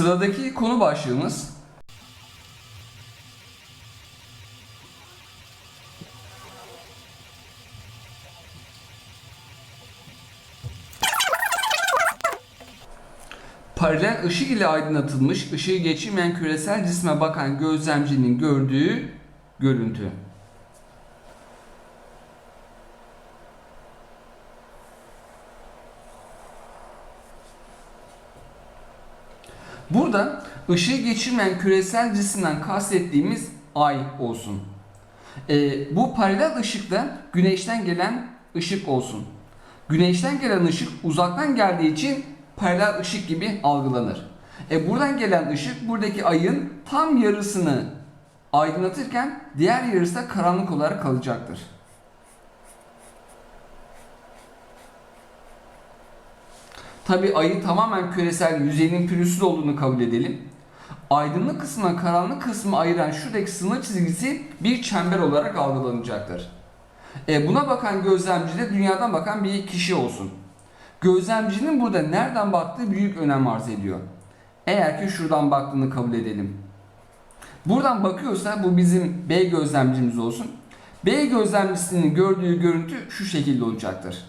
Sıradaki konu başlığımız Paralel ışık ile aydınlatılmış, ışığı geçirmeyen küresel cisme bakan gözlemcinin gördüğü görüntü. Burada ışığı geçirmeyen küresel cisimden kastettiğimiz ay olsun. Ee, bu paralel ışık da güneşten gelen ışık olsun. Güneşten gelen ışık uzaktan geldiği için paralel ışık gibi algılanır. E buradan gelen ışık buradaki ayın tam yarısını aydınlatırken diğer yarısı da karanlık olarak kalacaktır. Tabi ayın tamamen küresel yüzeyinin pürüzsüz olduğunu kabul edelim. Aydınlık kısmına karanlık kısmı ayıran şuradaki sınır çizgisi bir çember olarak algılanacaktır. E, buna bakan gözlemci de dünyadan bakan bir kişi olsun. Gözlemcinin burada nereden baktığı büyük önem arz ediyor. Eğer ki şuradan baktığını kabul edelim. Buradan bakıyorsa bu bizim B gözlemcimiz olsun. B gözlemcisinin gördüğü görüntü şu şekilde olacaktır.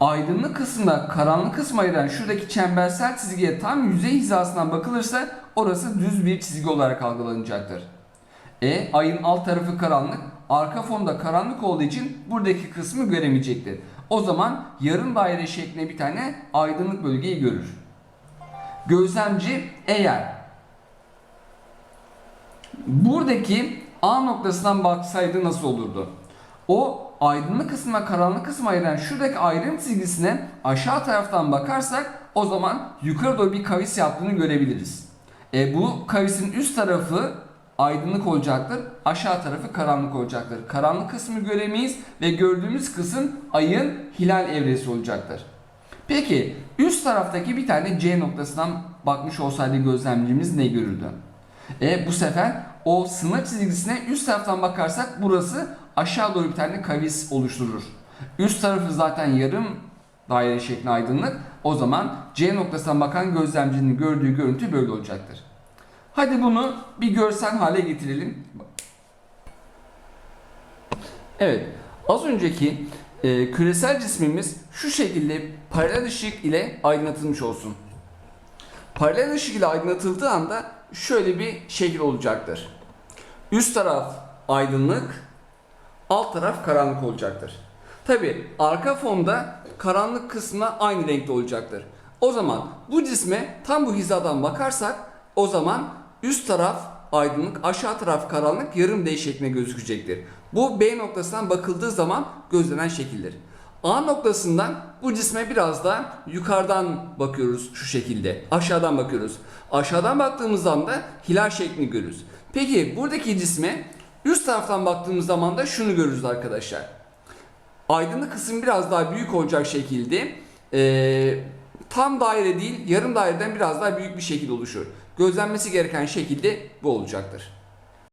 Aydınlık kısmına karanlık kısmı ayıran şuradaki çembersel çizgiye tam yüzey hizasından bakılırsa orası düz bir çizgi olarak algılanacaktır. E ayın alt tarafı karanlık, arka fonda karanlık olduğu için buradaki kısmı göremeyecektir. O zaman yarım daire şeklinde bir tane aydınlık bölgeyi görür. Gözlemci eğer buradaki A noktasından baksaydı nasıl olurdu? O aydınlık kısma karanlık kısma ayıran şuradaki ayrım çizgisine aşağı taraftan bakarsak o zaman yukarı doğru bir kavis yaptığını görebiliriz. E, bu kavisin üst tarafı aydınlık olacaktır. Aşağı tarafı karanlık olacaktır. Karanlık kısmı göremeyiz ve gördüğümüz kısım ayın hilal evresi olacaktır. Peki üst taraftaki bir tane C noktasından bakmış olsaydı gözlemcimiz ne görürdü? E bu sefer o sınır çizgisine üst taraftan bakarsak burası aşağı doğru bir tane kavis oluşturur. Üst tarafı zaten yarım daire şeklinde aydınlık. O zaman C noktasından bakan gözlemcinin gördüğü görüntü böyle olacaktır. Hadi bunu bir görsel hale getirelim. Evet, az önceki e, küresel cismimiz şu şekilde paralel ışık ile aydınlatılmış olsun. Paralel ışık ile aydınlatıldığı anda şöyle bir şekil olacaktır. Üst taraf aydınlık, alt taraf karanlık olacaktır. Tabi arka fonda karanlık kısmına aynı renkte olacaktır. O zaman bu cisme tam bu hizadan bakarsak o zaman üst taraf aydınlık, aşağı taraf karanlık yarım D şeklinde gözükecektir. Bu B noktasından bakıldığı zaman gözlenen şekildir. A noktasından bu cisme biraz da yukarıdan bakıyoruz şu şekilde. Aşağıdan bakıyoruz. Aşağıdan baktığımız zaman da hilal şeklini görürüz. Peki buradaki cisme üst taraftan baktığımız zaman da şunu görürüz arkadaşlar. Aydınlık kısım biraz daha büyük olacak şekilde e, tam daire değil yarım daireden biraz daha büyük bir şekil oluşur. Gözlenmesi gereken şekilde bu olacaktır.